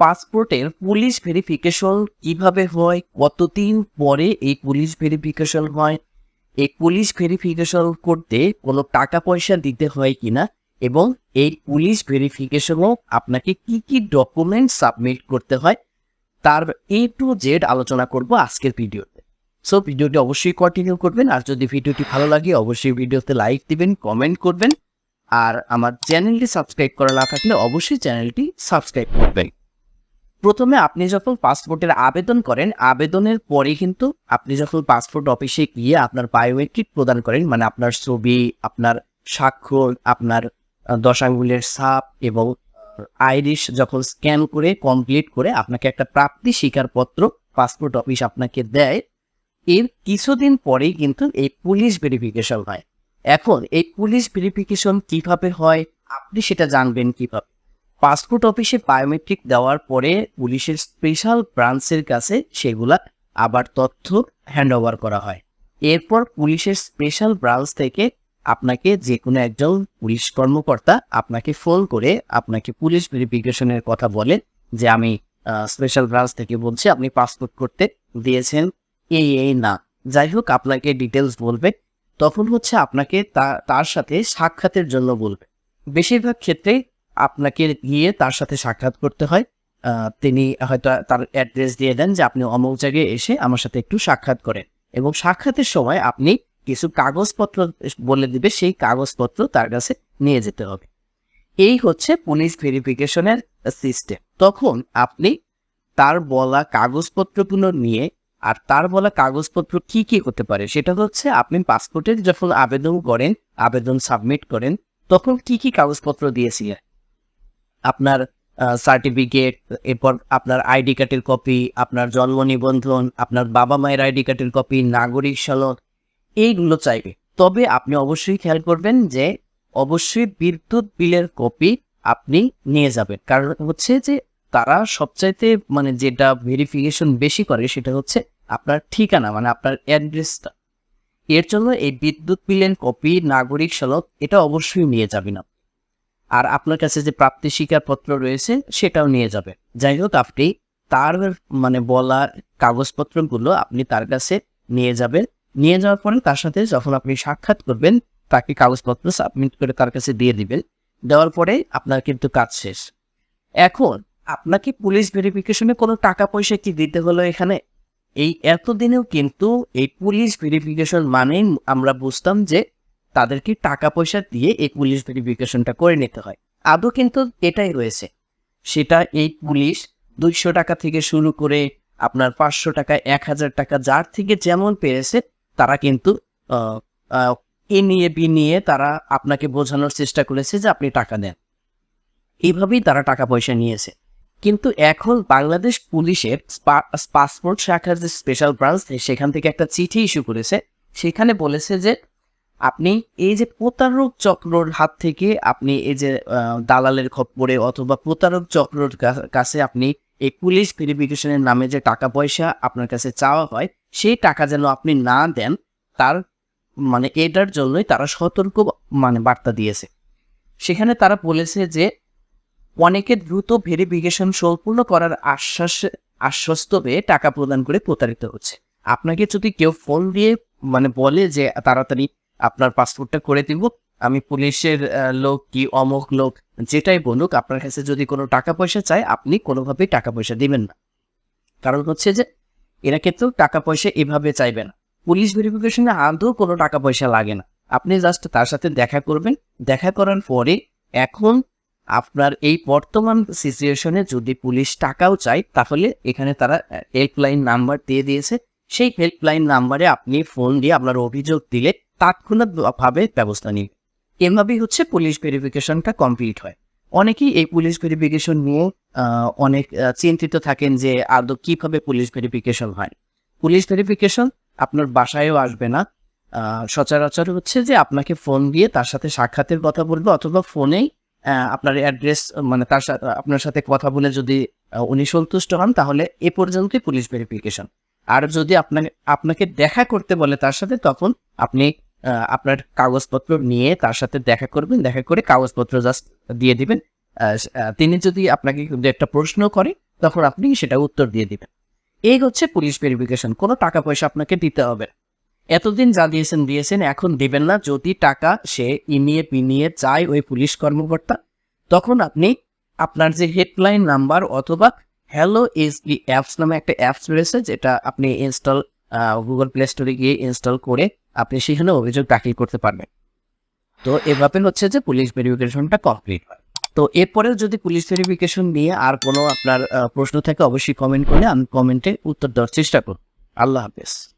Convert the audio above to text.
পাসপোর্টের police verification কীভাবে হয়? কতদিন পরে এই পুলিশ ভেরিফিকেশন হয়? এই পুলিশ ভেরিফিকেশন করতে কোনো টাকা পয়সা দিতে হয় কিনা? এবং এই পুলিশ ভেরিফিকেশনও আপনাকে কি কি ডকুমেন্ট সাবমিট করতে হয়? তার এ টু জেড আলোচনা করব আজকের ভিডিওতে। সো ভিডিওটি অবশ্যই কন্টিনিউ করবেন। আর যদি ভিডিওটি ভালো লাগে, অবশ্যই ভিডিওতে লাইক দিবেন কমেন্ট করবেন। আর আমার চ্যানেলটি সাবস্ক্রাইব করা না থাকলে অবশ্যই চ্যানেলটি সাবস্ক্রাইব করবেন। প্রথমে আপনি যখন পাসপোর্টের আবেদন করেন আবেদনের পরে কিন্তু আপনি যখন পাসপোর্ট অফিসে গিয়ে আপনার বায়োমেট্রিক প্রদান করেন মানে আপনার ছবি আপনার স্বাক্ষর আপনার আহ, দশ আঙ্গুলের ছাপ এবং আইরিশ যখন স্ক্যান করে কমপ্লিট করে আপনাকে একটা প্রাপ্তি স্বীকারপত্র পাসপোর্ট অফিস আপনাকে দেয় এর কিছুদিন পরেই কিন্তু এই পুলিশ ভেরিফিকেশন হয়। এখন এই পুলিশ ভেরিফিকেশন কীভাবে হয়? আপনি সেটা জানবেন কীভাবে? পাসপোর্ট অফিসে বায়োমেট্রিক দেওয়ার পরে পুলিশের স্পেশাল ব্রাঞ্চের কাছে সেগুলা আবার তথ্য হ্যান্ড ওভার করা হয়। এরপর পুলিশের স্পেশাল ব্রাঞ্চ থেকে আপনাকে যে কোনো একজন পুলিশ কর্মকর্তা আপনাকে ফোন করে আপনাকে পুলিশ ভেরিফিকেশনের কথা বলে যে আমি স্পেশাল ব্রাঞ্চ থেকে বলছি, আপনি পাসপোর্ট করতে দিয়েছেন, এই এই না। যাই হোক, আপনাকে ডিটেলস বলবে, তখন হচ্ছে আপনাকে তার সাথে সাক্ষাতের জন্য বলবে। বেশিরভাগ ক্ষেত্রে আপনাকে গিয়ে তার সাথে সাক্ষাৎ করতে হয়। তিনি হয়তো তার অ্যাড্রেস দিয়ে দেন যে আপনি অমুক জায়গায় এসে আমার সাথে একটু সাক্ষাৎ করেন। এবং সাক্ষাতের সময় আপনি কিছু কাগজপত্র বলে দিবে, সেই কাগজপত্র তার কাছে নিয়ে যেতে হবে। এই হচ্ছে পুলিশ ভেরিফিকেশনের সিস্টেম। তখন আপনি তার বলা কাগজপত্রগুলো নিয়ে আর তার বলা কাগজপত্র কি কি হতে পারে, সেটা হচ্ছে আপনি পাসপোর্টের যখন আবেদন করেন, আবেদন সাবমিট করেন, তখন কি কি কাগজপত্র দিয়েছিলেন? আপনার সার্টিফিকেট এরপর আপনার আইডি কার্ডের কপি আপনার জন্ম নিবন্ধন, আপনার বাবা মায়ের আইডি কার্ডের কপি নাগরিক সনদ, এইগুলো চাইবে। তবে আপনি অবশ্যই খেয়াল করবেন যে, অবশ্যই বিদ্যুৎ বিলের কপি আপনি নিয়ে যাবেন। কারণ হচ্ছে যে, তারা সবচাইতে মানে যেটা ভেরিফিকেশন বেশি করে সেটা হচ্ছে আপনার ঠিকানা মানে আপনার অ্যাড্রেসটা এর জন্য এই বিদ্যুৎ বিলের কপি নাগরিক সনদ, এটা অবশ্যই নিয়ে যাবেন আপনি। আর আপনার কাছে যে প্রাপ্তি স্বীকারপত্র রয়েছে, সেটাও নিয়ে যাবে। যাই হোক, আপনি তার মানে বলা কাগজপত্রগুলো আপনি তার কাছে নিয়ে যাবেন। নিয়ে যাওয়ার পরে তার সাথে যখন আপনি সাক্ষাৎ করবেন, তাকে কাগজপত্র সাবমিট করে তার কাছে দিয়ে দিবেন। দেওয়ার পরে আপনার কিন্তু কাজ শেষ। এখন, আপনাকে পুলিশ ভেরিফিকেশনে কোনো টাকা পয়সা কি দিতে হলো এখানে? এই এতদিনেও কিন্তু এই পুলিশ ভেরিফিকেশন মানেই আমরা বুঝতাম যে তাদেরকে টাকা পয়সা দিয়ে এই পুলিশ ভেরিফিকেশনটা করে নিতে হয়। আদৌ কিন্তু এটাই রয়েছে। সেটা এই পুলিশ দুইশো টাকা থেকে শুরু করে আপনার পাঁচশো টাকা, এক হাজার টাকা যার থেকে যেমন পেরেছে, তারা কিন্তু এ নিয়ে, বি নিয়ে তারা আপনাকে বোঝানোর চেষ্টা করেছে যে আপনি টাকা দেন। এইভাবেই তারা টাকা পয়সা নিয়েছে। কিন্তু এখন বাংলাদেশ পুলিশের পাসপোর্ট শাখার যে স্পেশাল ব্রাঞ্চ সেখান থেকে একটা চিঠি ইস্যু করেছে। সেখানে বলেছে যে আপনি এই যে প্রতারক চক্রর হাত থেকে আপনি এই যে দালালের খপ্পরে অথবা প্রতারক চক্রর কাছে আপনি এই পুলিশ ভেরিফিকেশনের নামে যে টাকা পয়সা আপনার কাছে চাওয়া হয়, সেই টাকা যেন আপনি না দেন, তার মানে এটার জন্যই তারা সতর্ক মানে বার্তা দিয়েছে। সেখানে তারা বলেছে যে, অনেকে দ্রুত ভেরিফিকেশন সম্পূর্ণ করার আশ্বাস, আশ্বস্ত হয়ে টাকা প্রদান করে প্রতারিত হচ্ছে। আপনাকে যদি কেউ ফোন দিয়ে মানে বলে যে তাড়াতাড়ি আপনার পাসপোর্টটা করে দিব। আমি পুলিশের লোক কি অমুক লোক, যেটাই বলুক, আপনার কাছে যদি কোনো টাকা পয়সা চায়, আপনি কোনোভাবেই টাকা পয়সা দিবেন না। কারণ হচ্ছে যে, এরা কিন্তু টাকা পয়সা এভাবে চাইবে না। পুলিশ ভেরিফিকেশনে আদৌ কোনো টাকা পয়সা লাগে না। আপনি জাস্ট তার সাথে দেখা করবেন। দেখা করার পরে এখন আপনার এই বর্তমান সিচুয়েশনে যদি পুলিশ টাকাও চায়, তাহলে এখানে তারা হেল্পলাইন নাম্বার দিয়ে দিয়েছে। সেই হেল্পলাইন নাম্বারে আপনি ফোন দিয়ে আপনার অভিযোগ দিলে তাৎক্ষণিকভাবে ব্যবস্থা নিন। এভাবেই হচ্ছে পুলিশ ভেরিফিকেশনটা কমপ্লিট হয়। অনেকেই এই পুলিশ ভেরিফিকেশন নিয়ে অনেক চিন্তিত থাকেন যে আদৌ কীভাবে পুলিশ ভেরিফিকেশন হয়। পুলিশ ভেরিফিকেশন আপনার বাসায়ও আসবে না। সচরাচর হচ্ছে যে আপনাকে ফোন দিয়ে তার সাথে সাক্ষাতের কথা বলবে অথবা ফোনেই আপনার অ্যাড্রেস মানে তার সাথে, আপনার সাথে কথা বলে যদি উনি সন্তুষ্ট হন তাহলে এ পর্যন্তই পুলিশ ভেরিফিকেশন আর যদি আপনাকে আপনাকে দেখা করতে বলে তার সাথে, তখন আপনি আপনার কাগজপত্র নিয়ে তার সাথে দেখা করবেন, দেখা করে কাগজপত্র জাস্ট দিয়ে দিবেন। তিনি যদি আপনাকে একটা প্রশ্ন করে, তখন আপনি সেটা উত্তর দিয়ে দিবেন। এই হচ্ছে পুলিশ ভেরিফিকেশন কোনো টাকা পয়সা আপনাকে দিতে হবে এতদিন যা দিয়েছেন দিয়েছেন, এখন দিবেন না। যদি টাকা সে ইনিয়ে পিনিয়ে চায় ওই পুলিশ কর্মকর্তা, তখন আপনি আপনার যে হেডলাইন নাম্বার অথবা হ্যালো এসবি অ্যাপস নামে একটা অ্যাপস রয়েছে, যেটা আপনি ইনস্টল গুগল প্লে স্টোরে গিয়ে ইনস্টল করে আপনি সেখানে অভিযোগ দাখিল করতে পারবেন। তো এভাবে হচ্ছে যে পুলিশ ভেরিফিকেশনটা কমপ্লিট হয়। তো এরপরেও যদি পুলিশ ভেরিফিকেশন নিয়ে আর কোনো আপনার প্রশ্ন থাকে, অবশ্যই কমেন্ট করলে আমি কমেন্টে উত্তর দেওয়ার চেষ্টা করব। আল্লাহ হাফেজ।